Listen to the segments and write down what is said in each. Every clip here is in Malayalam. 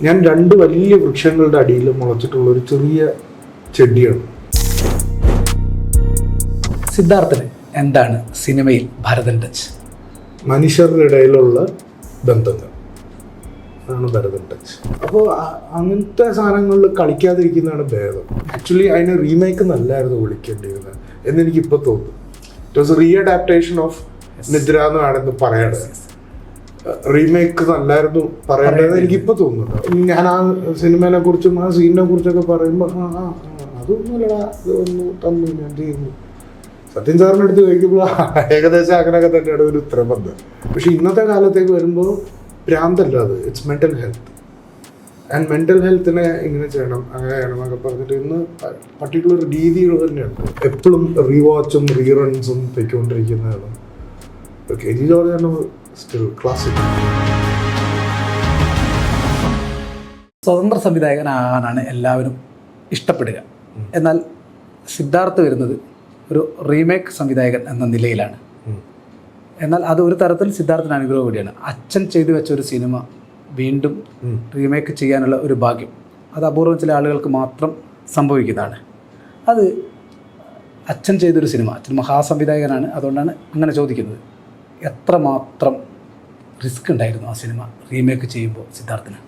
ഞാൻ രണ്ട് വലിയ വൃക്ഷങ്ങളുടെ അടിയിൽ മുളച്ചിട്ടുള്ള ഒരു ചെറിയ ചെടിയാണ്. സിദ്ധാർത്ഥന് എന്താണ് സിനിമയിൽ ഭരതൻ ടച്ച്? മനുഷ്യരുടെ ഇടയിലുള്ള ബന്ധങ്ങൾ. അതാണ് ഭരതൻ ടച്ച്. അപ്പോൾ അങ്ങനത്തെ സാധനങ്ങളിൽ കളിക്കാതിരിക്കുന്നതാണ് ഭേദം. ആക്ച്വലി അതിനെ റീമേക്ക് നല്ലായിരുന്നു വിളിക്കേണ്ടിയിരുന്നത് എന്നെനിക്ക് ഇപ്പോൾ തോന്നുന്നു. It was re adaptation of Nidra എന്ന് വേണമെന്ന് പറയണത്. റീമേക്ക് നല്ലായിരുന്നു പറയേണ്ടത് എനിക്ക് ഇപ്പൊ തോന്നുന്നുണ്ട് ഞാൻ ആ സിനിമയെ കുറിച്ചും ആ സീനിനെ കുറിച്ചൊക്കെ പറയുമ്പോൾ ആ തന്നു ഞാൻ ചെയ്യുന്നു? സത്യൻ സാറിന്റെ അടുത്ത് ചോദിക്കുമ്പോൾ ഏകദേശം അങ്ങനെയൊക്കെ തന്നെയാണ് ഒരു ഉത്തരം വന്നത്. പക്ഷെ ഇന്നത്തെ കാലത്തേക്ക് വരുമ്പോൾ ഭ്രാന്തല്ല അത്. It's mental health and mental ഹെൽത്തിനെ ഇങ്ങനെ ചെയ്യണം അങ്ങനെ ചെയ്യണം എന്നൊക്കെ പറഞ്ഞിട്ട് ഇന്ന് പർട്ടിക്കുലർ രീതികൾ തന്നെയുണ്ട്. എപ്പോഴും റീവാച്ചും റീറൺസും പൊയ്ക്കൊണ്ടിരിക്കുന്നതാണ്. K G George still classic സ്വതന്ത്ര സംവിധായകനാകാനാണ് എല്ലാവരും ഇഷ്ടപ്പെടുക. എന്നാൽ സിദ്ധാർത്ഥ് വരുന്നത് ഒരു റീമേക്ക് സംവിധായകൻ എന്ന നിലയിലാണ്. എന്നാൽ അത് ഒരു തരത്തിൽ സിദ്ധാർത്ഥിന് അനുഗ്രഹം കൂടിയാണ്. അച്ഛൻ ചെയ്തു വെച്ച ഒരു സിനിമ വീണ്ടും റീമേക്ക് ചെയ്യാനുള്ള ഒരു ഭാഗ്യം. അത് അപൂർവം ചില ആളുകൾക്ക് മാത്രം സംഭവിക്കുന്നതാണ്. അത് അച്ഛൻ ചെയ്തൊരു സിനിമ. അച്ഛൻ മഹാസംവിധായകനാണ്. അതുകൊണ്ടാണ് അങ്ങനെ ചോദിക്കുന്നത്. എത്രമാത്രം റിസ്ക് ഉണ്ടായിരുന്നു ആ സിനിമ റീമേക്ക് ചെയ്യുമ്പോൾ സിദ്ധാർത്ഥിന്.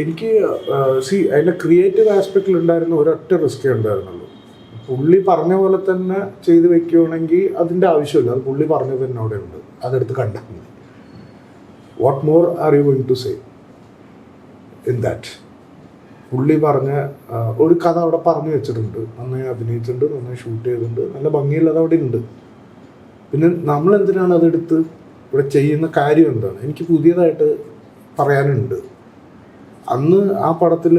എനിക്ക് സി അതിന്റെ ക്രിയേറ്റീവ് ആസ്പെക്റ്റിൽ ഉണ്ടായിരുന്ന ഒരൊറ്റ റിസ്കേ ഉണ്ടായിരുന്നുള്ളൂ. പുള്ളി പറഞ്ഞ പോലെ തന്നെ ചെയ്തു വെക്കുകയാണെങ്കിൽ അതിന്റെ ആവശ്യമില്ല. അത് പുള്ളി പറഞ്ഞത് തന്നെ അവിടെ ഉണ്ട് അതെടുത്ത് കണ്ടാൽ മതി what more are you going to say in that പുള്ളി പറഞ്ഞ ഒരു കഥ അവിടെ പറഞ്ഞു വെച്ചിട്ടുണ്ട്. നന്നായി അഭിനയിച്ചിട്ടുണ്ട് നന്നായി ഷൂട്ട് ചെയ്തിട്ടുണ്ട്. നല്ല ഭംഗിയിൽ അത് അവിടെ ഉണ്ട്. പിന്നെ നമ്മൾ എന്തിനാണ് അതെടുത്ത് ഇവിടെ ചെയ്യുന്ന കാര്യം എന്താണ്? എനിക്ക് പുതിയതായിട്ട് പറയാനുണ്ട്. അന്ന് ആ പടത്തിൽ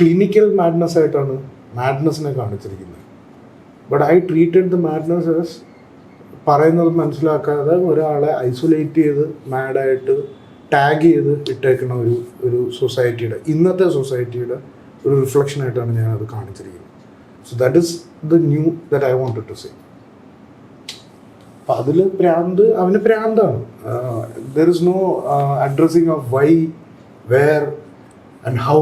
ക്ലിനിക്കൽ മാഡ്നസ് ആയിട്ടാണ് മാഡ്നസിനെ കാണിച്ചിരിക്കുന്നത്. But I treated the madness as പറയുന്നത് മനസ്സിലാക്കാതെ ഒരാളെ ഐസൊലേറ്റ് ചെയ്ത് മാഡായിട്ട് ടാഗ് ചെയ്ത് ഇട്ടേക്കുന്ന ഒരു ഒരു സൊസൈറ്റിയുടെ ഇന്നത്തെ സൊസൈറ്റിയുടെ ഒരു റിഫ്ലക്ഷനായിട്ടാണ് ഞാൻ അത് കാണിച്ചിരിക്കുന്നത്. So that is the new that I want to say അപ്പം അതിൽ പ്രാന്ത് അവന് പ്രാന്താണ്. There is no addressing of why where and how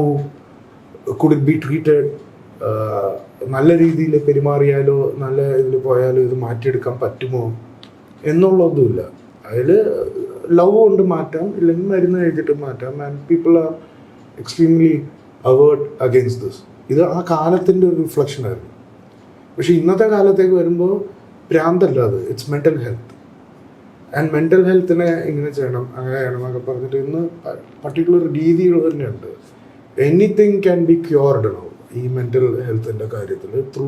could it be treated നല്ല രീതിയിൽ പെരുമാറിയാലോ നല്ല ഇതിൽ പോയാലോ ഇത് മാറ്റിയെടുക്കാൻ പറ്റുമോ എന്നുള്ളതുമില്ല. അതിൽ ലവ് കൊണ്ട് മാറ്റാം ഇല്ലെങ്കിൽ മരുന്ന് കഴിച്ചിട്ട് മാറ്റാം. And people are extremely averred against this ഇത് ആ കാലത്തിന്റെ ഒരു റിഫ്ലക്ഷൻ ആയിരുന്നു. പക്ഷെ ഇന്നത്തെ കാലത്തേക്ക് വരുമ്പോൾ ഭ്രാന്തല്ല അത്. It's mental health and mental ഹെൽത്തിനെ ഇങ്ങനെ ചെയ്യണം അങ്ങനെ ചെയ്യണം എന്നൊക്കെ പറഞ്ഞിട്ട് ഇന്ന് പർട്ടിക്കുലർ രീതികൾ തന്നെയുണ്ട്. Anything can be cured no ഈ മെന്റൽ ഹെൽത്തിന്റെ കാര്യത്തിൽ through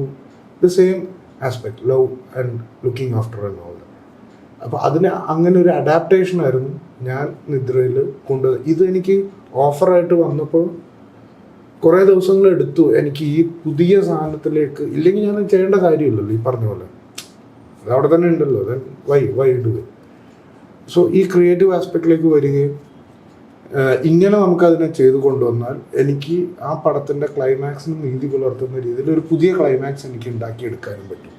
the same aspect love and looking after and all അപ്പോൾ അതിന് അങ്ങനെ ഒരു അഡാപ്റ്റേഷൻ ആയിരുന്നു ഞാൻ നിദ്രയിൽ കൊണ്ട്. ഇത് എനിക്ക് ഓഫറായിട്ട് വന്നപ്പോൾ കുറേ ദിവസങ്ങൾ എടുത്തു. എനിക്ക് ഈ പുതിയ സാധനത്തിലേക്ക് ഇല്ലെങ്കിൽ ഞാൻ ചെയ്യേണ്ട കാര്യമില്ലല്ലോ ഈ പറഞ്ഞ പോലെ. അത് അവിടെ തന്നെ ഉണ്ടല്ലോ. Then why why do so ഈ ക്രിയേറ്റീവ് ആസ്പെക്റ്റിലേക്ക് വരികയും ഇങ്ങനെ നമുക്കതിനെ ചെയ്തു കൊണ്ടുവന്നാൽ എനിക്ക് ആ പടത്തിന്റെ ക്ലൈമാക്സിന് നീതി പുലർത്തുന്ന രീതിയിൽ ഒരു പുതിയ ക്ലൈമാക്സ് എനിക്ക് ഉണ്ടാക്കിയെടുക്കാനും പറ്റും.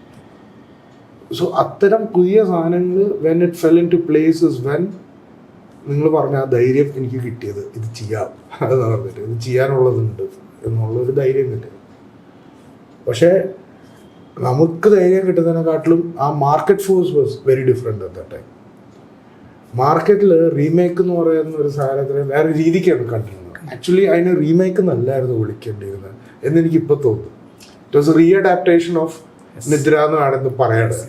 സോ അത്തരം പുതിയ സാധനങ്ങൾ when it fell into place places when നിങ്ങൾ പറഞ്ഞ ആ ധൈര്യം എനിക്ക് കിട്ടിയത്. ഇത് ചെയ്യാം. അത് പറഞ്ഞിട്ട് ഇത് ചെയ്യാനുള്ളതുണ്ട്. എന്നുള്ളൊരു ധൈര്യം കിട്ടിയത് പക്ഷേ നമുക്ക് ധൈര്യം കിട്ടുന്നതിനെക്കാട്ടിലും ആ market force was very different at the time മാർക്കറ്റിൽ റീമേക്ക് എന്ന് പറയുന്ന ഒരു സാധനത്തിന് വേറെ രീതിക്കാണ് കണ്ടിരുന്നത്. ആക്ച്വലി അതിന് റീമേക്ക് നല്ലായിരുന്നു വിളിക്കേണ്ടിയിരുന്നത് എന്നെനിക്ക് ഇപ്പോൾ തോന്നുന്നു it was re adaptation of Nidra എന്ന് വേണമെന്ന് പറയേണ്ടത്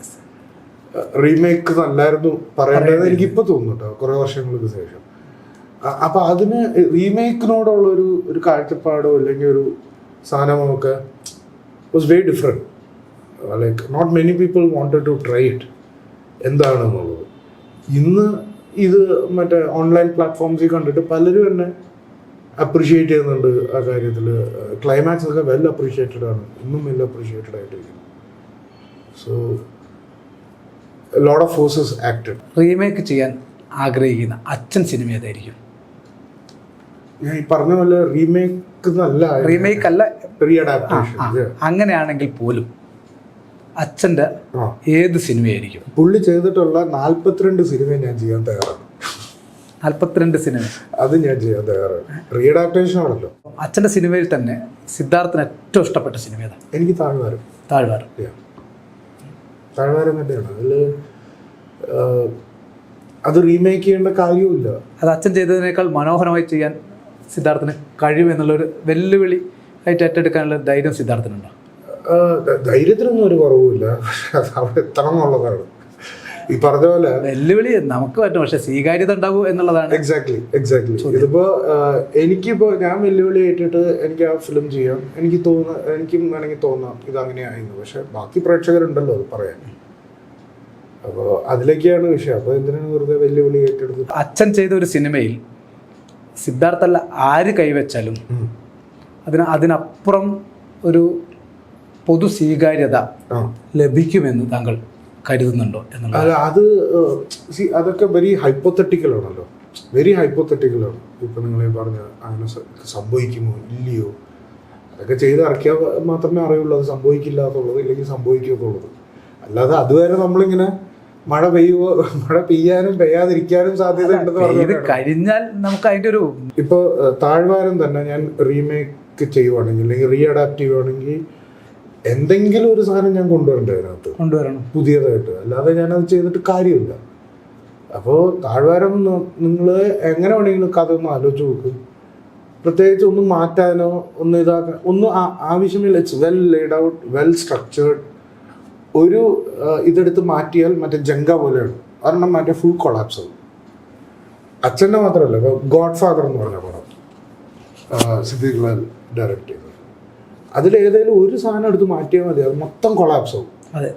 റീമേക്ക് നല്ലായിരുന്നു പറയേണ്ടത് എനിക്ക് ഇപ്പോൾ തോന്നുന്നു കേട്ടോ കുറേ വർഷങ്ങൾക്ക് ശേഷം. അപ്പം അപ്പൊ അതിന് റീമേക്കിനോടുള്ള ഒരു ഒരു കാഴ്ചപ്പാടോ അല്ലെങ്കിൽ ഒരു സാധനമോ ഒക്കെ was very different like not many people wanted to try it എന്താണെന്നുള്ളത് ഇന്ന് ഇത് മറ്റേ ഓൺലൈൻ പ്ലാറ്റ്ഫോംസിൽ കണ്ടിട്ട് പലരും തന്നെ അപ്രീഷിയേറ്റ് ചെയ്യുന്നുണ്ട് ആ കാര്യത്തിൽ ക്ലൈമാക്സ് ഒക്കെ വെൽ അപ്രീഷിയേറ്റഡ് ആണ്. ഇന്നും well appreciated ആയിട്ടിരിക്കുന്നു. So load of forces acted remake ചെയ്യാൻ ആഗ്രഹിക്കുന്ന അച്ഛൻ സിനിമ ഏതായിരിക്കും? ഞാൻ ഈ പറഞ്ഞ പോലെ റീമേക്ക് എന്നല്ല. റീമേക്ക് അല്ല. റീ ആ, അഡാപ്റ്റേഷൻ ആ, അങ്ങനെയാണെങ്കിൽ പോലും അച്ഛന്റെ ഏത് സിനിമയായിരിക്കും? പുള്ളി ചെയ്തിട്ടുള്ള നാൽപ്പത്തിരണ്ട് സിനിമ ഞാൻ ചെയ്യാൻ തയ്യാറാണ്. നാൽപ്പത്തിരണ്ട് സിനിമ. അത് ഞാൻ ചെയ്യാൻ തയ്യാറാണ്. റീഅഡാപ്റ്റേഷൻ ആണല്ലോ. അച്ഛന്റെ സിനിമയിൽ തന്നെ സിദ്ധാർത്ഥന് ഏറ്റവും ഇഷ്ടപ്പെട്ട സിനിമ ഏതാ? എനിക്ക് താഴ്വാരം. താഴ്വാരം. താഴ്വാരം തന്നെയാണ്. അതിൽ അത് റീമേക്ക് ചെയ്യേണ്ട കാര്യമില്ല അത് അച്ഛൻ ചെയ്തതിനേക്കാൾ മനോഹരമായി ചെയ്യാൻ സിദ്ധാർത്ഥന് കഴിയുമെന്നുള്ളൊരു വെല്ലുവിളി ആയിട്ട് ഏറ്റെടുക്കാനുള്ള ധൈര്യം സിദ്ധാർത്ഥനുണ്ടോ. ധൈര്യത്തിനൊന്നും ഒരു കുറവുമില്ല. അവിടെ എത്തണം എന്നുള്ളതാണ് ഈ പറഞ്ഞ പോലെ വെല്ലുവിളി നമുക്ക് പറ്റും പക്ഷെ സ്വീകാര്യത ഉണ്ടാവും എന്നുള്ളതാണ്. എക്സാക്ട്ലി എക്സാക്ട്ലി ഇതിപ്പോ എനിക്കിപ്പോ ഞാൻ വെല്ലുവിളി ഏറ്റിട്ട് എനിക്ക് ആ ഫിലിം ചെയ്യാം. എനിക്ക് തോന്നുന്ന എനിക്കും വേണമെങ്കിൽ തോന്നാം ഇത് അങ്ങനെയായിരുന്നു പക്ഷെ ബാക്കി പ്രേക്ഷകരുണ്ടല്ലോ അത് പറയാൻ. അപ്പോൾ അതിലേക്കാണ് വിഷയം. അപ്പോൾ എന്തിനാണ് വെറുതെ വെല്ലുവിളി ഏറ്റെടുത്ത്? അച്ഛൻ ചെയ്ത ഒരു സിനിമയിൽ സിദ്ധാർത്ഥല്ല ആര് കൈവച്ചാലും. അതിന് അതിനപ്പുറം ഒരു പൊതു സ്വീകാര്യത ലഭിക്കുമെന്ന് താങ്കൾ കരുതുന്നുണ്ടോ എന്നുള്ളത് അത് അതൊക്കെ വെരി ഹൈപ്പോത്തറ്റിക്കൽ ആണല്ലോ. വെരി ഹൈപ്പോത്തറ്റിക്കൽ ആണ്. ഇപ്പൊ നിങ്ങൾ പറഞ്ഞ അങ്ങനെ സംഭവിക്കുമോ ഇല്ലയോ? അതൊക്കെ ചെയ്ത് ഇറക്കിയാൽ മാത്രമേ അറിയുള്ളൂ. അത് സംഭവിക്കില്ല എന്നുള്ളത് ഇല്ലെങ്കിൽ സംഭവിക്കുമെന്നുള്ളത് അല്ലാതെ അതുവരെ നമ്മളിങ്ങനെ മഴ പെയ്യുമോ മഴ പെയ്യാനും പെയ്യാതിരിക്കാനും സാധ്യത ഉണ്ടെന്ന് പറഞ്ഞു കഴിഞ്ഞാൽ നമുക്ക് അതിന്റെ ഒരു ഇപ്പോൾ താഴ്വാരം തന്നെ ഞാൻ റീമേക്ക് ചെയ്യുവാണെങ്കിൽ അല്ലെങ്കിൽ റീ അഡാപ്റ്റ് ചെയ്യുവാണെങ്കിൽ എന്തെങ്കിലും ഒരു സാധനം ഞാൻ കൊണ്ടുവരണ്ടേ അതിനകത്ത്? കൊണ്ടുവരണം. പുതിയതായിട്ട്. അല്ലാതെ ഞാൻ അത് ചെയ്തിട്ട് കാര്യമില്ല. അപ്പോൾ താഴ്വാരം നിങ്ങൾ എങ്ങനെ വേണമെങ്കിലും കഥ ഒന്ന് ആലോചിച്ച് നോക്കും. പ്രത്യേകിച്ച് ഒന്നും മാറ്റാനോ ഒന്ന് ഇതാക്കാൻ ഒന്നും ആവശ്യമില്ല. It's well laid out well structured ഒരു ഇതെടുത്ത് മാറ്റിയാൽ മറ്റേ ജങ്ക പോലെയാണ് ഒരെണ്ണം മറ്റേ ഫുൾ കൊളാപ്സ് ആവും. അച്ഛന്റെ മാത്രമല്ല ഇപ്പോൾ ഗോഡ് ഫാദർ എന്ന് പറഞ്ഞ പടം സിദ്ദീഖ് ലാൽ ഡയറക്റ്റ് ഏതെങ്കിലും ഒരു സാധനം എടുത്ത് മാറ്റിയാൽ മതി. അത് മൊത്തം കൊളാപ്സ് ആവും. അതെ.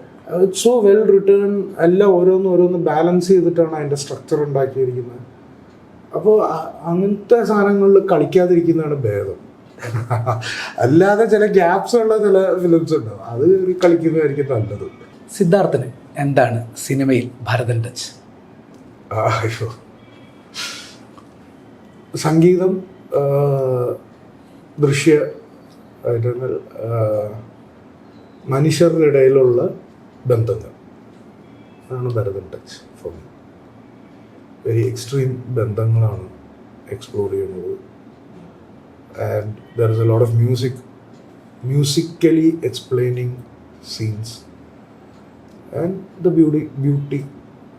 സോ വെൽ റിട്ടേൺ എല്ലാം ഓരോന്ന് ഓരോന്ന് ബാലൻസ് ചെയ്തിട്ടാണ് അതിന്റെ സ്ട്രക്ചർ ഉണ്ടാക്കിയിരിക്കുന്നത്. അപ്പോൾ അങ്ങനത്തെ സാധനങ്ങളിൽ കളിക്കാതിരിക്കുന്നതാണ് ഭേദം. അല്ലാതെ ചില ഗ്യാപ്സ് ഉള്ള ചില ഫിലിംസ് ഉണ്ടാവും അത് കളിക്കുന്നതായിരിക്കും നല്ലത്. സിദ്ധാർത്ഥന് എന്താണ് സിനിമയിൽ ഭരതൻ ടച്ച് അയ്യോ സംഗീതം ദൃശ്യ മനുഷ്യരുടെ ഇടയിലുള്ള ബന്ധങ്ങൾ. ആണ് Bharathan touch for me very extreme ബന്ധങ്ങളാണ് explore ചെയ്യുന്നത്. And there is a lot of music musically explaining scenes and the beauty beauty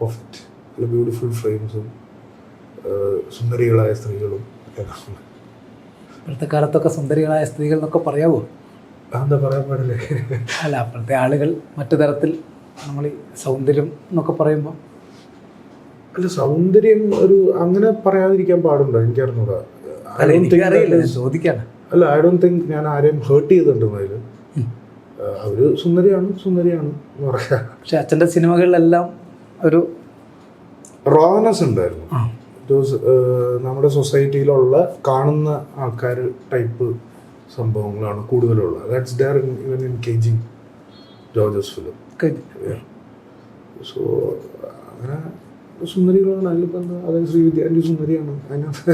of it beautiful ഫ്രെയിംസും സുന്ദരികളായ സ്ത്രീകളും ഒക്കെ ഇപ്പോഴത്തെ കാലത്തൊക്കെ സുന്ദരികളായ സ്ത്രീകൾ എന്നൊക്കെ പറയാവോ? എന്താ പറയാൻ പാടില്ലേ. അല്ല അപ്പോഴത്തെ ആളുകൾ മറ്റു തരത്തിൽ നമ്മൾ ഈ സൗന്ദര്യം എന്നൊക്കെ പറയുമ്പോൾ അല്ല സൗന്ദര്യം ഒരു അങ്ങനെ പറയാതിരിക്കാൻ പാടുണ്ടോ? എനിക്കറിഞ്ഞൂടാ. ചോദിക്കാണ്. അല്ല ഐ ഡോണ്ട് തിങ്ക് ഞാൻ ആരെയും ഹേർട്ട് ചെയ്തിട്ടുണ്ടെന്ന് അതിൽ അവർ സുന്ദരിയാണ് സുന്ദരിയാണ് എന്ന് പറയാ. പക്ഷെ അച്ഛന്റെ സിനിമകളിലെല്ലാം ഒരു റോനെസ് ഉണ്ടായിരുന്നു. നമ്മുടെ സൊസൈറ്റിയിലുള്ള കാണുന്ന ആൾക്കാർ ടൈപ്പ് സംഭവങ്ങളാണ് കൂടുതലുള്ളത് ദാറ്റ്സ് ഡെയർ ഇവൻ ഇൻ കെജിങ് ജോർജസ് ഫിലിം സോ അങ്ങനെ സുന്ദരികളാണ്. അതിലിപ്പോൾ എന്താ? അതായത് ശ്രീവിദ്യാന്റെ സുന്ദരിയാണ്. അതിനകത്ത്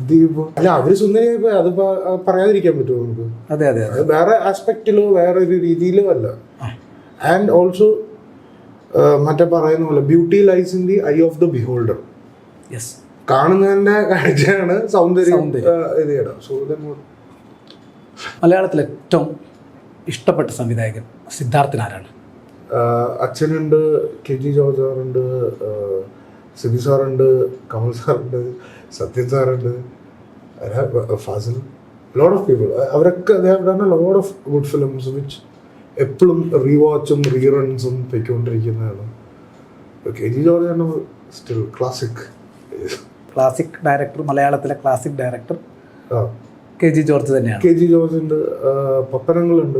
എന്ത് ചെയ്യുമ്പോൾ അല്ല അവർ സുന്ദരിയായിപ്പോ അതിപ്പോ പറയാതിരിക്കാൻ പറ്റുമോ നമുക്ക്? അതെ അതെ വേറെ ആസ്പെക്റ്റിലോ വേറെ ഒരു രീതിയിലോ അല്ല. ആൻഡ് ഓൾസോ മറ്റേ പറയുന്ന പോലെ beauty lies in the eye of the beholder കാണുന്നതിന്റെ കാഴ്ചയാണ് സൗന്ദര്യം സൗന്ദര്യം. ഇത് ചെയ്യണം. മലയാളത്തിൽ ഏറ്റവും ഇഷ്ടപ്പെട്ട സംവിധായകൻ സിദ്ധാർത്ഥൻ ആരാണ്? അച്ഛനുണ്ട് കെ ജി ജോർജ് സാറുണ്ട് സിബി സാറുണ്ട് കമൽ സാറുണ്ട് സത്യൻ സാറുണ്ട് ഫാസിൽ ലോഡ് ഓഫ് പീപ്പിൾ അവരൊക്കെ done a lot of good films which എപ്പോഴും റീവാച്ചും റീറൺസും പൊയ്ക്കൊണ്ടിരിക്കുന്നതാണ് കെ ജി ജോർജ് ആണ് സ്റ്റിൽ ക്ലാസിക് ക്ലാസിക് ഡയറക്ടർ മലയാളത്തിലെ classic director K G George തന്നെയാണ്. കെ ജി ജോർജുണ്ട് ആ, പപ്പനങ്ങളുണ്ട്.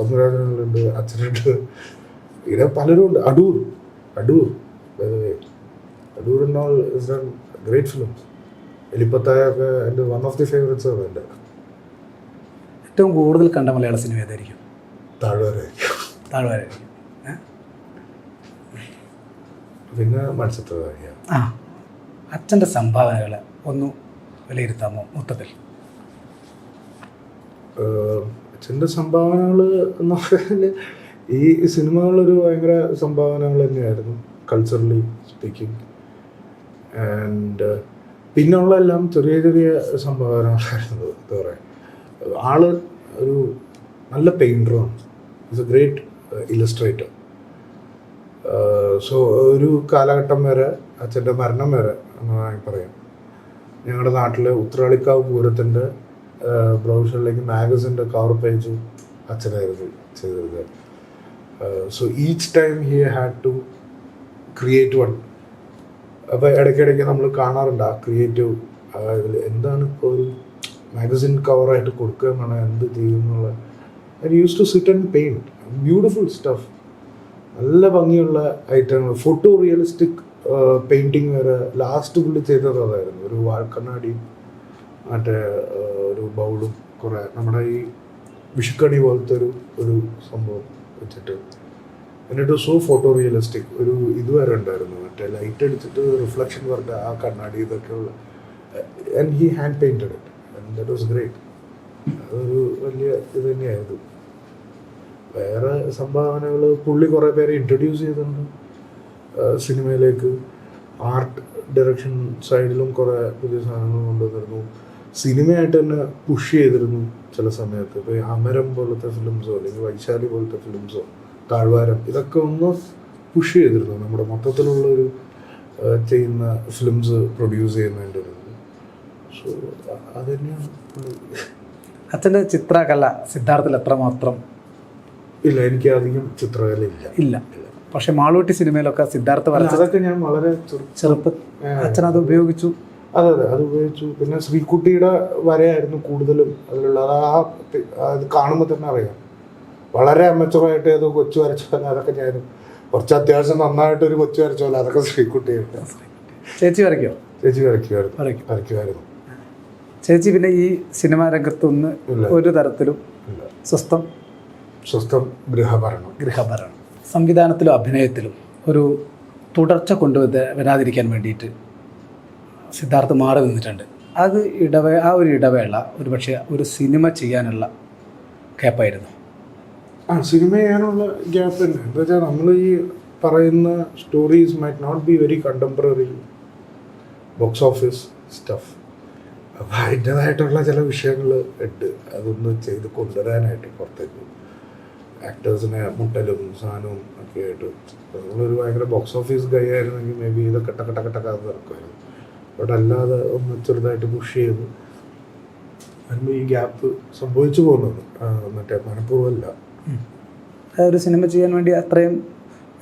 പത്മരാജനുണ്ട് അച്ഛനുണ്ട്. ഇങ്ങനെ പലരും ഉണ്ട്. Adoor Adoor. Adoor and all is done great films എലിപ്പത്തായ എന്റെ വൺ ഓഫ് ദി ഫേവറേറ്റ്സ് ആണ് എന്റെ. ഏറ്റവും കൂടുതൽ കണ്ട മലയാള സിനിമ ഏതായിരിക്കും? താഴ്വരായിരിക്കും. താഴ്വരായിരിക്കും? പിന്നെ മത്സ്യത്തൊഴിലാളിയാണ്. ആ. അച്ഛന്റെ സംഭാവനകൾ ഒന്ന് വിലയിരുത്താമോ മൊത്തത്തിൽ? അച്ഛന്റെ സംഭാവനകൾ എന്ന് പറഞ്ഞാൽ ഈ സിനിമകളൊരു ഭയങ്കര സംഭാവനകൾ തന്നെയായിരുന്നു. കൾച്ചറലി സ്പീക്കിംഗ് ആൻഡ് പിന്നുള്ള എല്ലാം ചെറിയ ചെറിയ സംഭാവനകളായിരുന്നു. എന്താ പറയുക ആൾ ഒരു നല്ല പെയിന്ററാണ് is a great illustrator so ഒരു കാലഘട്ടം വരെ അച്ഛന്റെ മരണം വരെ എന്ന് പറയാം. ഞങ്ങളുടെ നാട്ടിൽ ഉത്രാളിക്കാവ് പൂരത്തിന്റെ ബ്രൗസറിലേക്ക് മാഗസിന്റെ കവർ പേജ് അച്ഛനായിരുന്നു ചെയ്തിരുന്നത്. So each time he had to create one അപ്പോൾ ഇടയ്ക്കിടയ്ക്ക് നമ്മൾ കാണാറുണ്ട് ആ ക്രിയേറ്റീവ് എന്താണ് ഇപ്പോൾ ഒരു മാഗസിൻ കവറായിട്ട് കൊടുക്കുക എന്നാണ് എന്ത് ചെയ്യുന്നുള്ള. I use to sit and paint beautiful stuff നല്ല ഭംഗിയുള്ള ഐറ്റങ്ങൾ ഫോട്ടോ റിയലിസ്റ്റിക് പെയിന്റിങ് വരെ ലാസ്റ്റ് പുള്ളി ചെയ്തത് അതായിരുന്നു. ഒരു വാഴക്കണ്ണാടിയും മറ്റേ ഒരു ബൗളും കുറേ നമ്മുടെ ഈ വിഷുക്കണി പോലത്തെ ഒരു ഒരു സംഭവം വെച്ചിട്ട്. എന്നിട്ട് സോ ഫോട്ടോ റിയലിസ്റ്റിക് ഒരു ഇത് വരെ ഉണ്ടായിരുന്നു. മറ്റേ ലൈറ്റ് അടിച്ചിട്ട് റിഫ്ലക്ഷൻ പറഞ്ഞ ആ കണ്ണാടി ഇതൊക്കെ ഉള്ള and he hand painted it and that was great അതൊരു വലിയ ഇത് തന്നെയായിരുന്നു. വേറെ സംഭാവനകൾ പുള്ളി കുറേ പേരെ ഇൻട്രൊഡ്യൂസ് ചെയ്തിട്ടുണ്ട്. സിനിമയിലേക്ക് ആർട്ട് ഡയറക്ഷൻ സൈഡിലും കുറേ പുതിയ സാധനങ്ങൾ കൊണ്ടുവന്നിരുന്നു. സിനിമയായിട്ട് തന്നെ പുഷ് ചെയ്തിരുന്നു ചില സമയത്ത്. ഇപ്പോൾ അമരം പോലത്തെ ഫിലിംസോ അല്ലെങ്കിൽ വൈശാലി പോലത്തെ ഫിലിംസോ താഴ്വാരം ഇതൊക്കെ ഒന്ന് പുഷ് ചെയ്തിരുന്നു. നമ്മുടെ മൊത്തത്തിലുള്ള ഒരു ചെയ്യുന്ന ഫിലിംസ് പ്രൊഡ്യൂസ് ചെയ്യുന്നതിന്റെ ഒരു സോ അത് തന്നെയാണ് അച്ഛന്റെ ചിത്രകല സിദ്ധാർത്ഥത്തിൽ എത്രമാത്രം ഇല്ല എനിക്ക് അധികം ചിത്രകല ഇല്ല. ഇല്ല. പക്ഷെ മാളൂട്ടി സിനിമയിലൊക്കെ സിദ്ധാർത്ഥ വരച്ച അതൊക്കെ ഞാൻ വളരെ ചെറു ചെറുപ്പ അച്ഛൻ അത് ഉപയോഗിച്ചു. അതെ അതെ അത് ഉപയോഗിച്ചു. പിന്നെ ശ്രീകുട്ടിയുടെ വരയായിരുന്നു കൂടുതലും അതിലുള്ള. അത് ആ അത് കാണുമ്പോൾ തന്നെ അറിയാം. വളരെ അമച്ചറായിട്ട് ഏതോ കൊച്ചു വരച്ച പോലെ അതൊക്കെ ഞാൻ കുറച്ച് അത്യാവശ്യം നന്നായിട്ട് ഒരു കൊച്ചു വരച്ച പോലെ അതൊക്കെ ശ്രീകുട്ടിയായിട്ട് ചേച്ചി വരയ്ക്കോ? ചേച്ചി വരയ്ക്കുമായിരുന്നു. വരയ്ക്കും. വരയ്ക്കുമായിരുന്നു. ചേച്ചി പിന്നെ ഈ സിനിമാ രംഗത്തൊന്ന്. ഒരു തരത്തിലും സ്വസ്ഥം സ്വസ്ഥം ഗൃഹഭരണം. ഗൃഹഭരണം. സംവിധാനത്തിലും അഭിനയത്തിലും ഒരു തുടർച്ച കൊണ്ടുവന്ന് വരാതിരിക്കാൻ വേണ്ടിയിട്ട് സിദ്ധാർത്ഥ് മാറി നിന്നിട്ടുണ്ട്. അത് ഇടവേ ആ ഒരു ഇടവേള ഒരു പക്ഷേ ഒരു സിനിമ ചെയ്യാനുള്ള ഗ്യാപ്പായിരുന്നു. ആ സിനിമ ചെയ്യാനുള്ള ഗ്യാപ്പ് തന്നെ. എന്താ വെച്ചാൽ നമ്മൾ ഈ പറയുന്ന stories might not be very contemporary box office stuff അപ്പോൾ അതിന്റെതായിട്ടുള്ള ചില വിഷയങ്ങൾ ഉണ്ട്. അതൊന്ന് ചെയ്ത് കൊണ്ടുവരാനായിട്ട് പുറത്തേക്ക്. ആക്ടേഴ്സിനെ മുട്ടലും സാധനവും ഒക്കെ ആയിട്ട്. നമ്മളൊരു ഭയങ്കര ബോക്സ് ഓഫീസ് ഗൈ ആയിരുന്നെങ്കിൽ മേ ബി ഇത് കട്ട കട്ട കട്ട ടക്ക നടക്കുമായിരുന്നു. ബട്ട് അല്ലാതെ ഒന്ന് ചെറുതായിട്ട് പുഷ് ചെയ്ത് വരുമ്പോൾ ഈ ഗ്യാപ്പ് സംഭവിച്ചു പോകുന്നത്. മറ്റേ മനഃപൂർവമല്ല. ഒരു സിനിമ ചെയ്യാൻ വേണ്ടി അത്രയും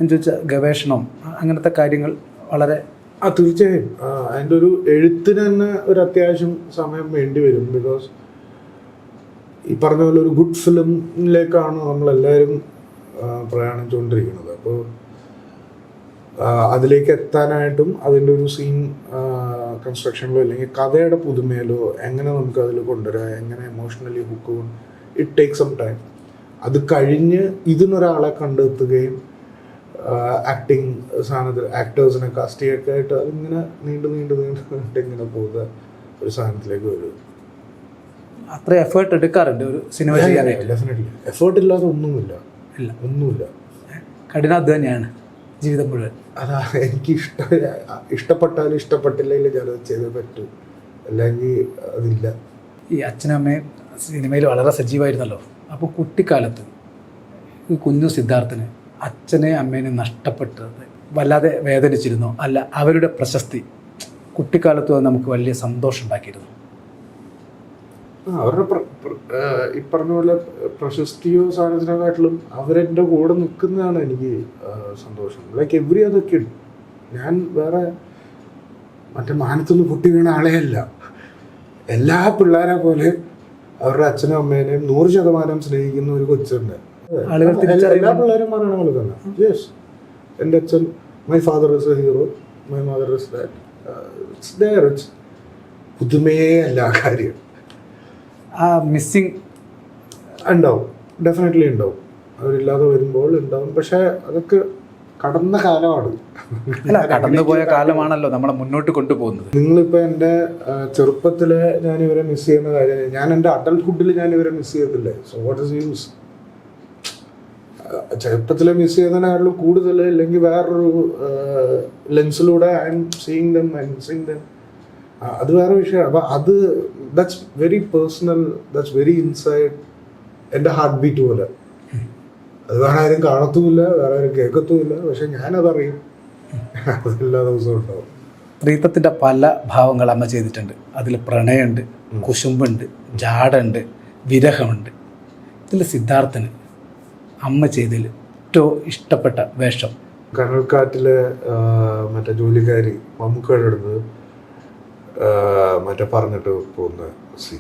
ചോദിച്ച ഗവേഷണം അങ്ങനത്തെ കാര്യങ്ങൾ വളരെ ആ തീർച്ചയായും. അതിന്റെ ഒരു എഴുത്തിന് തന്നെ ഒരു അത്യാവശ്യം സമയം വേണ്ടി വരും. ബിക്കോസ് ഈ പറഞ്ഞ പോലെ ഒരു ഗുഡ് ഫിലിമിലേക്കാണ് നമ്മളെല്ലാവരും പ്രയാണിച്ചുകൊണ്ടിരിക്കുന്നത്. അപ്പോൾ അതിലേക്ക് എത്താനായിട്ടും അതിന്റെ ഒരു സീൻ കൺസ്ട്രക്ഷനിലോ അല്ലെങ്കിൽ കഥയുടെ പുതുമയിലോ എങ്ങനെ നമുക്ക് അതിൽ കൊണ്ടുവരാം എങ്ങനെ emotionally hook it take some time അത് കഴിഞ്ഞ് ഇതിനൊരാളെ കണ്ടെത്തുകയും ആക്ടിങ് സാധനത്തിൽ ആക്ടേഴ്സിനെ കാസ്റ്റിയൊക്കെ ആയിട്ട് അതിങ്ങനെ നീണ്ടു നീണ്ടു നീണ്ടു നീണ്ടിങ്ങനെ പോകുന്ന ഒരു സാധനത്തിലേക്ക് വരും. അത്ര എഫേർട്ട് എടുക്കാറുണ്ട് ഒരു സിനിമ ചെയ്യാനായിട്ട്. എഫേർട്ട് ഇല്ലാതെ ഒന്നുമില്ല. ഇല്ല. ഒന്നുമില്ല. കഠിനാധ്വാനിയാണ് ജീവിതം മുഴുവൻ. അതാ എനിക്ക് ഇഷ്ട ഇഷ്ടപ്പെട്ടാലും ഇഷ്ടപ്പെട്ടില്ലെങ്കിൽ ഞാനത് ചെയ്തേ പറ്റൂ. അല്ലെങ്കിൽ അതില്ല. ഈ അച്ഛനും അമ്മയും സിനിമയിൽ വളരെ സജീവമായിരുന്നല്ലോ. അപ്പോൾ കുട്ടിക്കാലത്ത് ഈ കുഞ്ഞു സിദ്ധാർത്ഥന് അച്ഛനെ അമ്മേനെ നഷ്ടപ്പെട്ടത് വല്ലാതെ വേദനിച്ചിരുന്നോ. അല്ല അവരുടെ പ്രശസ്തി കുട്ടിക്കാലത്ത് അത് നമുക്ക് വലിയ സന്തോഷം ഉണ്ടാക്കിയിരുന്നു. അവരുടെ ഈ പറഞ്ഞ പോലെ പ്രശസ്തിയോ സാധനത്തിനെക്കാട്ടിലും അവരെന്റെ കൂടെ നിൽക്കുന്നതാണ് എനിക്ക് സന്തോഷം. ലൈക്ക് എവറി അതർ കിഡ് ഞാൻ വേറെ മറ്റേ മാനത്തുനിന്ന് പൊട്ടി വീണ ആളെയല്ല എല്ലാ പിള്ളേരെ പോലെ അവരുടെ അച്ഛനും അമ്മേനെയും നൂറ് ശതമാനം സ്നേഹിക്കുന്ന ഒരു കൊച്ചുണ്ട്. എല്ലാ-. പിള്ളേരും പോലെ തന്നെ. യെസ് എന്റെ അച്ഛൻ my father is a hero my mother is that it's പുതുമയേ അല്ല കാര്യം. ആ മിസ്സിങ് ഉണ്ടാവും. ഡെഫിനറ്റ്ലി ഉണ്ടാവും. അവരില്ലാതെ വരുമ്പോൾ ഉണ്ടാവും. പക്ഷേ അതൊക്കെ കടന്ന കാലമാണ്. അല്ല കടന്നുപോയ കാലമാണല്ലോ നമ്മളെ മുന്നോട്ട് കൊണ്ടുപോകുന്നത്. നിങ്ങളിപ്പോൾ എന്റെ ചെറുപ്പത്തിൽ ഞാൻ ഇവരെ മിസ് ചെയ്യുന്ന കാര്യം ഞാൻ എന്റെ അഡൽട്ട്ഹുഡിൽ ഞാൻ ഇവരെ മിസ് ചെയ്തില്ലേ സോ വാട്ട് ഇസ് യൂസ് ചെറുപ്പത്തിലെ മിസ് ചെയ്യുന്നതിനാളും കൂടുതൽ അല്ലെങ്കിൽ വേറൊരു ലെൻസിലൂടെ I'm seeing them I seeing them അത് വേറെ വിഷയമാണ്. അപ്പം അത് that's very personal that's very inside എന്റെ ഹാർട്ട് ബീറ്റ് പോലെ. അത് വേറെ ആരും കാണത്തുമില്ല വേറെ ആരും കേൾക്കത്തുമില്ല. പക്ഷെ ഞാനതറിയും. അതെല്ലാ ദിവസവും ഉണ്ടാവും. പ്രീതത്തിന്റെ പല ഭാവങ്ങൾ അമ്മ ചെയ്തിട്ടുണ്ട്. അതിൽ പ്രണയമുണ്ട് കുശുമ്പുണ്ട് ജാടുണ്ട് വിരഹമുണ്ട്. ഇതിൽ സിദ്ധാർത്ഥന് അമ്മ ചെയ്തതിൽ ഏറ്റവും ഇഷ്ടപ്പെട്ട വേഷം. കനൽക്കാറ്റിലെ മറ്റേ ജോലിക്കാരി മമ്മൂക്കയുടെ അടുത്ത് മറ്റേ പറഞ്ഞിട്ട് പോകുന്ന സി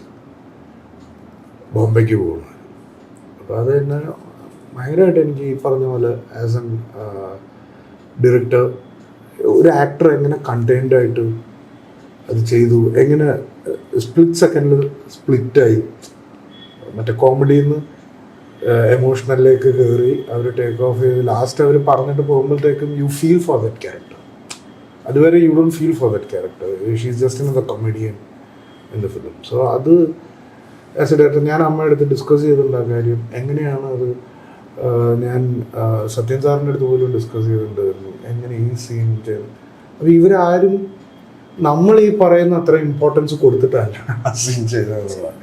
ബോംബെക്ക് പോകുന്നത് അപ്പോൾ അത് തന്നെ ഭയങ്കരമായിട്ട് എനിക്ക് ഈ പറഞ്ഞ പോലെ ആസ് എൻ ഡയറക്ടർ ഒരു ആക്ടർ എങ്ങനെ കണ്ടെയ്ൻഡ് ആയിട്ട് അത് ചെയ്തു എങ്ങനെ സ്പ്ലിറ്റ് സെക്കൻഡിൽ സ്പ്ലിറ്റായി മറ്റേ കോമഡിയിൽ നിന്ന് എമോഷണലിലേക്ക് കയറി അവർ ടേക്ക് ഓഫ് ചെയ്ത് ലാസ്റ്റ് അവർ പറഞ്ഞിട്ട് പോകുമ്പോഴത്തേക്കും you feel for that character അതുവരെ you don't feel for that character she's just in the comedian in the film so അത് ആസ് എ ഡയറക്ടർ ഞാൻ അമ്മയുടെ അടുത്ത് ഡിസ്കസ് ചെയ്തിട്ടുള്ള കാര്യം എങ്ങനെയാണ് അത് ഞാൻ സത്യൻ സാറിന്റെ അടുത്ത് പോലും ഡിസ്കസ് ചെയ്തിട്ടുണ്ടായിരുന്നു. എങ്ങനെ ഈ സീൻ അപ്പോൾ ഇവരാരും നമ്മൾ ഈ പറയുന്ന അത്ര ഇമ്പോർട്ടൻസ് കൊടുത്തിട്ടല്ല ആ സീൻ ചെയ്തതെന്നുള്ളത്.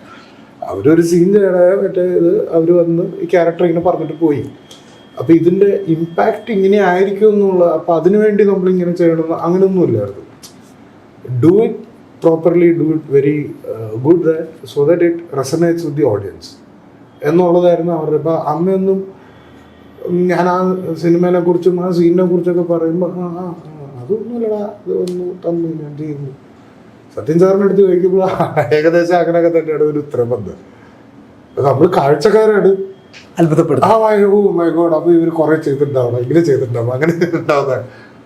അവരൊരു സീൻ ചെയ്യണ മറ്റേ ഇത് അവർ വന്ന് ഈ ക്യാരക്ടർ ഇങ്ങനെ പറഞ്ഞിട്ട് പോയി. അപ്പോൾ ഇതിന്റെ ഇമ്പാക്ട് ഇങ്ങനെ ആയിരിക്കും എന്നുള്ള അപ്പൊ അതിനുവേണ്ടി നമ്മൾ ഇങ്ങനെ ചെയ്യണം അങ്ങനെയൊന്നും ഇല്ലായിരുന്നു do it properly do it very good so that it resonates with the audience എന്നുള്ളതായിരുന്നു അവരുടെ ഇപ്പം അമ്മയൊന്നും ഞാൻ ആ സിനിമയെ കുറിച്ചും ആ സീനിനെ കുറിച്ചൊക്കെ പറയുമ്പോൾ ആ ആ അതൊന്നുമില്ലടാ ഇത് ഒന്ന് തന്നു ഞാൻ ചെയ്യുന്നു. സത്യൻ സാറിന്റെ അടുത്ത് ചോദിക്കുമ്പോൾ ഏകദേശം അങ്ങനെയൊക്കെ തന്നെയാണ് ഒരു ഉത്തരം വന്നത്. നമ്മൾ കാഴ്ചക്കാരാണ്. അത്ഭുതപ്പെടുത്തും ആ ഓ മൈ ഗോഡ് അപ്പോൾ ഇവർ കുറേ ചെയ്തിട്ടുണ്ടാവണം. ഇങ്ങനെ ചെയ്തിട്ടുണ്ടാവും അങ്ങനെ ചെയ്തിട്ടുണ്ടാവുന്ന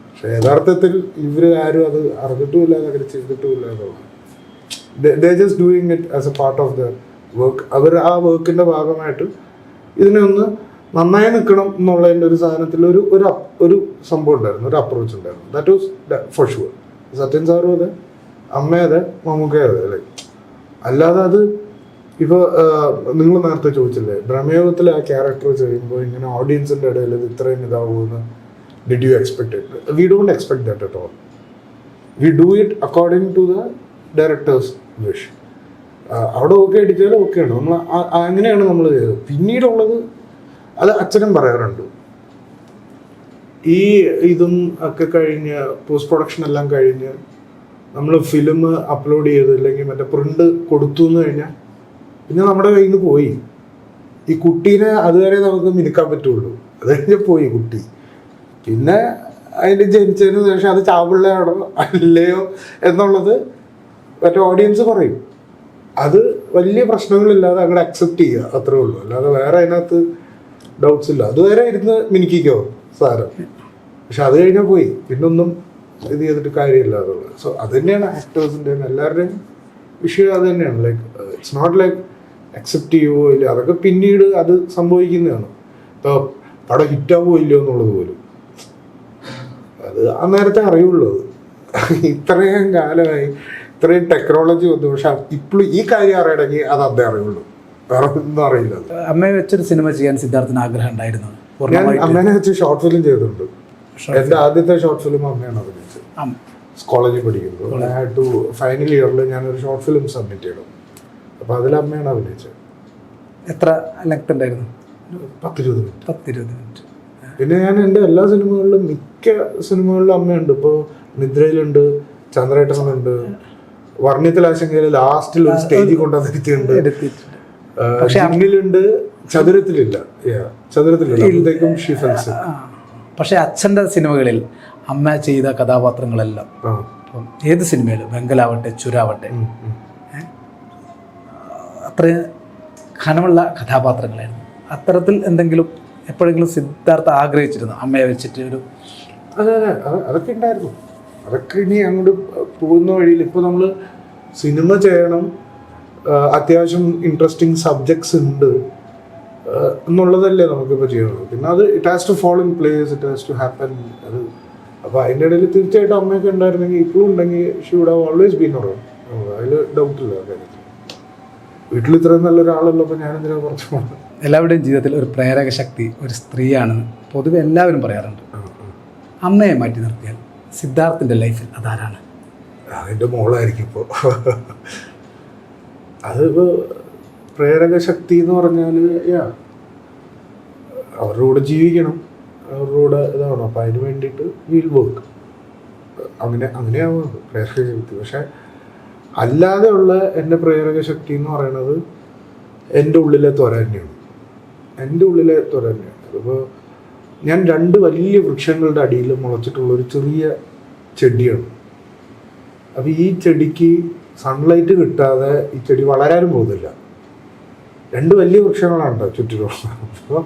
പക്ഷെ യഥാർത്ഥത്തിൽ ഇവർ ആരും അത് അറിഞ്ഞിട്ടുമില്ല അങ്ങനെ ചെയ്തിട്ടുമില്ല എന്നുള്ളത്. They just doing it as a part of the work അവർ ആ വർക്കിന്റെ ഭാഗമായിട്ട് ഇതിനെ ഒന്ന് നന്നായി നിൽക്കണം എന്നുള്ളതിന്റെ ഒരു സാധനത്തിൽ ഒരു ഒരു ഒരു സംഭവം ഉണ്ടായിരുന്നു ഒരു അപ്രോച്ച് ഉണ്ടായിരുന്നു. That was for sure Sathyan സാറും അതെ അമ്മ അതെ മമ്മൂക്ക അതെ അല്ലേ? അല്ലാതെ അത് ഇപ്പോൾ നിങ്ങൾ നേരത്തെ ചോദിച്ചില്ലേ ഭ്രമയോഗത്തിൽ ആ ക്യാരക്ടർ ചെയ്യുമ്പോൾ ഇങ്ങനെ ഓഡിയൻസിന്റെ ഇടയിൽ ഇത് ഇത്രയും ഇതാവുമെന്ന് did you expect it we don't expect that at all we do it according to the director's wish അവിടെ ഓക്കെ അടിച്ചാലും ഓക്കെയാണ് നമ്മൾ അങ്ങനെയാണ് നമ്മൾ ചെയ്തത്. പിന്നീടുള്ളത് അത് അച്ഛനും പറയാറുണ്ട്. ഈ ഇതും ഒക്കെ കഴിഞ്ഞ് പോസ്റ്റ് പ്രൊഡക്ഷൻ എല്ലാം കഴിഞ്ഞ് നമ്മൾ ഫിലിം അപ്ലോഡ് ചെയ്ത് അല്ലെങ്കിൽ മറ്റേ പ്രിന്റ് കൊടുത്തു എന്ന് കഴിഞ്ഞാൽ പിന്നെ നമ്മുടെ കയ്യിൽ നിന്ന് പോയി. ഈ കുട്ടീനെ അതുവരെ നമുക്ക് മിനുക്കാൻ പറ്റുള്ളൂ. അത് കഴിഞ്ഞ് പോയി കുട്ടി. പിന്നെ അതിന്റെ ജനിച്ചതിന് ശേഷം അത് ചാവിള്ളയാണോ? അല്ലയോ എന്നുള്ളത് മറ്റേ ഓഡിയൻസ് പറയും. അത് വലിയ പ്രശ്നങ്ങളില്ലാതെ അങ്ങോട്ട് അക്സെപ്റ്റ് ചെയ്യുക അത്രേ ഉള്ളൂ. അല്ലാതെ വേറെ അതിനകത്ത് ഡൗട്ട്സ് ഇല്ല. അതുവരെ ഇരുന്ന് മിനുക്കിക്കോ സാരം പക്ഷെ അത് കഴിഞ്ഞാൽ പോയി. പിന്നൊന്നും ഇത് ചെയ്തിട്ട് കാര്യമില്ല സോ അത് തന്നെയാണ് ആക്ടേഴ്സിന്റെ എല്ലാവരുടെയും വിഷയം. അത് തന്നെയാണ്. Like it's not like accept ചെയ്യുമോ ഇല്ല അതൊക്കെ പിന്നീട് അത് സംഭവിക്കുന്നതാണ്. ഇപ്പോൾ പടം ഹിറ്റാവോ ഇല്ലയോ എന്നുള്ളത് പോലും. അത് ആ നേരത്തെ അറിയുള്ളൂ. ഇത്രയും കാലമായി ഇത്രയും ടെക്നോളജി വന്നു. പക്ഷെ ഇപ്പോഴും ഈ കാര്യം അറിയണമെങ്കിൽ അത് അതേ അറിയുള്ളൂ. വേറെ ഒന്നും അറിയില്ല. അമ്മയെ വെച്ചൊരു സിനിമ ചെയ്യാൻ സിദ്ധാർത്ഥന ആഗ്രഹം ഉണ്ടായിരുന്നു. ഞാൻ അമ്മേനെ വെച്ച് ഷോർട്ട് ഫിലിം ചെയ്തിട്ടുണ്ട്. എന്റെ ആദ്യത്തെ ഷോർട്ട് ഫിലിം അമ്മയാണ് അഭിനയിച്ചത്. കോളേജിൽ പഠിക്കുന്നത് ടു ഫൈനൽ ഇയറിൽ ഞാനൊരു ഷോർട്ട് ഫിലിം സബ്മിറ്റ് ചെയ്യണം അപ്പോൾ അതിൽ അമ്മയാണ് അഭിനയിച്ചത്. എത്ര ലെങ്ത് ഉണ്ടായിരുന്നു പത്തിരുപത് മിനിറ്റ്. പത്തിരുപത് മിനിറ്റ്. പിന്നെ ഞാൻ എന്റെ എല്ലാ സിനിമകളിലും മിക്ക സിനിമകളിലും അമ്മയുണ്ട്. ഇപ്പോൾ നിദ്രയിലുണ്ട് ചന്ദ്രേട്ടനുണ്ട് വർണിത്തിലാശങ്കയിൽ ലാസ്റ്റിൽ ഒരു സ്റ്റേജിൽ കൊണ്ടുവന്നിരിക്കുന്നുണ്ട്. ചതുരത്തിലില്ല. ചതുരത്തിലില്ല. ഷിഫൻസ് പക്ഷെ അച്ഛന്റെ സിനിമകളിൽ അമ്മ ചെയ്ത കഥാപാത്രങ്ങളെല്ലാം ഏത് സിനിമയിലും? വെങ്കലാവട്ടെ ചുരാവട്ടെ. അത്രയും ഘനമുള്ള കഥാപാത്രങ്ങളായിരുന്നു. അത്തരത്തിൽ എന്തെങ്കിലും എപ്പോഴെങ്കിലും സിദ്ധാർത്ഥ ആഗ്രഹിച്ചിരുന്നു? അമ്മയെ വെച്ചിട്ട് ഒരു അതെ അതെ. അത് അതൊക്കെ ഉണ്ടായിരുന്നു. അതൊക്കെ ഇനി അങ്ങോട്ട് പോകുന്ന വഴിയിൽ ഇപ്പോൾ നമ്മൾ സിനിമ ചെയ്യണം. അത്യാവശ്യം ഇൻട്രസ്റ്റിംഗ് സബ്ജക്ട്സ് ഉണ്ട്. എന്നുള്ളതല്ലേ നമുക്കിപ്പോൾ ചെയ്യുള്ളൂ പിന്നെ അത് it has to follow in place it has to happen അത് അപ്പോൾ അതിന്റെ ഇടയിൽ തീർച്ചയായിട്ടും അമ്മയൊക്കെ ഉണ്ടായിരുന്നെങ്കിൽ ഇപ്പോഴും ഉണ്ടെങ്കിൽ should would have always been around അതിൽ ഡൗട്ടില്ല വീട്ടിൽ ഇത്രയും ഞാൻ ഞാനെന്തിനാ കുറച്ച് പോകണം എല്ലാവരുടെയും ജീവിതത്തിൽ ഒരു പ്രേരക ശക്തി ഒരു സ്ത്രീയാണ് പൊതുവെ എല്ലാവരും പറയാറുണ്ട്. അമ്മയെ മാറ്റി നിർത്തിയാൽ സിദ്ധാർത്ഥിന്റെ ലൈഫിൽ അതാരാണ്? അതിന്റെ മോളായിരിക്കും ഇപ്പോൾ അതിപ്പോൾ പ്രേരക ശക്തി എന്ന് പറഞ്ഞാൽ യാ അവരുടെ കൂടെ ജീവിക്കണം. അവരുടെ കൂടെ ഇതാവണം. അപ്പം അതിന് വേണ്ടിയിട്ട് വീൽ വർക്ക് അങ്ങനെ അങ്ങനെയാവുന്നത് പ്രേരക ശക്തി പക്ഷെ അല്ലാതെ ഉള്ള എന്റെ പ്രേരക ശക്തി എന്ന് പറയുന്നത് എന്റെ ഉള്ളിലെ ത്വര തന്നെയാണ്. എന്റെ ഉള്ളിലെ ത്വര തന്നെയാണ്. അതിപ്പോൾ ഞാൻ രണ്ട് വലിയ വൃക്ഷങ്ങളുടെ അടിയിൽ മുളച്ചിട്ടുള്ള ഒരു ചെറിയ ചെടിയാണ്. അപ്പോൾ ഈ ചെടിക്ക് സൺലൈറ്റ് കിട്ടാതെ ഈ ചെടി വളരാനും പോകുന്നില്ല. രണ്ട് വലിയ വൃക്ഷങ്ങളാണ് ചുറ്റിലുള്ള. ചുറ്റിലും അപ്പോൾ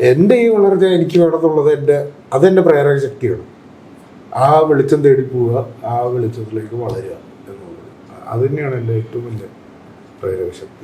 എന്റെ ഈ വളർച്ച എനിക്ക് വേണമെന്നുള്ളത് എന്റെ അതെന്റെ പ്രേരക ശക്തിയാണ്. ആ വെളിച്ചം തേടി പോവുക ആ വെളിച്ചത്തിലേക്ക് വളരുക. അത് തന്നെയാണ് എന്റെ ഏറ്റവും വലിയ പ്രേരക ശക്തി